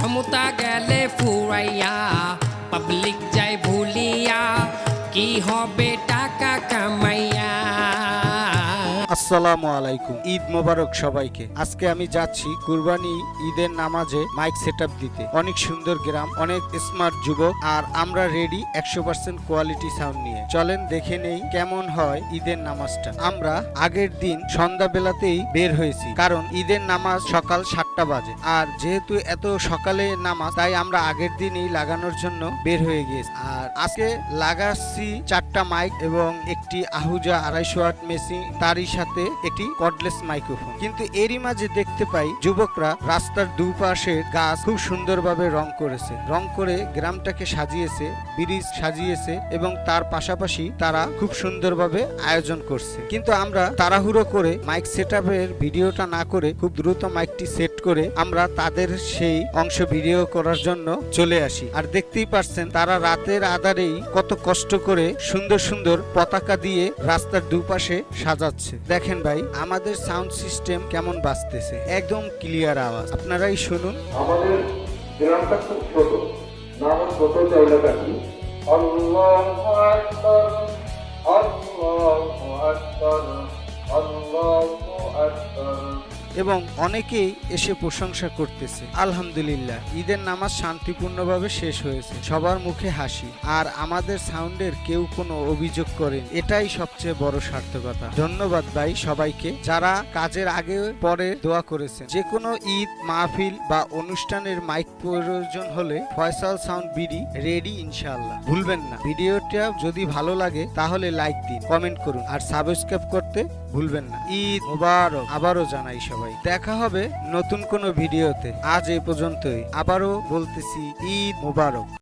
थमुता गले फुरैया पब्लिक जय भूलिया की हो बेटा का कमैया। আসসালামু আলাইকুম। ঈদ মোবারক সবাইকে। আজকে আমি যাচ্ছি কুরবানি ঈদের নামাজে মাইক সেট দিতে। অনেক সুন্দর গ্রাম, অনেক স্মার্ট যুবক, আর আমরা রেডি একশো পার্সেন্ট কোয়ালিটি সাউন্ড নিয়ে। চলেন দেখে নেই কেমন হয় ঈদের নামাজটা। আমরা আগের দিন সন্ধ্যাবেলাতেই বের হয়েছি, কারণ ঈদের নামাজ সকাল সাতটা বাজে। আর যেহেতু এত সকালে নামাজ, তাই আমরা আগের দিনই লাগানোর জন্য বের হয়ে গিয়েছি। আর আজকে লাগাচ্ছি চারটা মাইক এবং একটি আহুজা আড়াইশো আট মেশিন, তারই সাথে একটি কর্ডলেস মাইক্রোফোন কিন্তু এরই মাঝে দেখতে পাই যুবকরা রাস্তার দুপাশে গাছ খুব সুন্দরভাবে রং করেছে। রং করে গ্রামটাকে সাজিয়েছে, ব্রিজ সাজিয়েছে এবং তার পাশাপাশি তারা খুব সুন্দরভাবে আয়োজন করছে। কিন্তু আমরা তাড়াহুড়ো করে মাইক সেট ভিডিওটা না করে খুব দ্রুত মাইকটি সেট করে আমরা তাদের সেই অংশ ভিডিও করার জন্য চলে আসি। আর দেখতেই পারছেন তারা রাতের আধারেই কত কষ্ট করে সুন্দর সুন্দর পতাকা দিয়ে রাস্তার দুপাশে সাজাচ্ছে। দেখেন ভাই, আমাদের সাউন্ড সিস্টেম কেমন বাজতেছে। একদম ক্লিয়ার আওয়াজ। আপনারাই শুনুন। আমাদের গ্রামটা খুব ছোট। নাম ছোট আল্লাহু আকবার আল্লাহু আকবার আল্লাহু আকবার। এবং অনেকেই এসে প্রশংসা করতেছে। আলহামদুলিল্লাহ, ঈদের নামাজ শান্তিপূর্ণভাবে শেষ হয়েছে। সবার মুখে হাসি। আর আমাদের সাউন্ডের কেউ কোনো অভিযোগ করেন। এটাই সবচেয়ে বড় সার্থকতা। ধন্যবাদ ভাই সবাইকে, যারা কাজের আগে পরে দোয়া করেছেন। যে কোনো ঈদ, মাহফিল বা অনুষ্ঠানের মাইক প্রয়োজন হলে ফয়সাল সাউন্ড বিডি রেডি ইনশাআল্লাহ। ভুলবেন না। ভিডিওটা যদি ভালো লাগে, তাহলে লাইক দিন, কমেন্ট করুন। আর সাবস্ক্রাইব করতে ভুলবেন না। ঈদ মোবারক। আবারও জানাই সবাই। দেখা হবে নতুন কোনো ভিডিওতে। আজ এই পর্যন্তই। আবারও বলতেছি ঈদ মোবারক।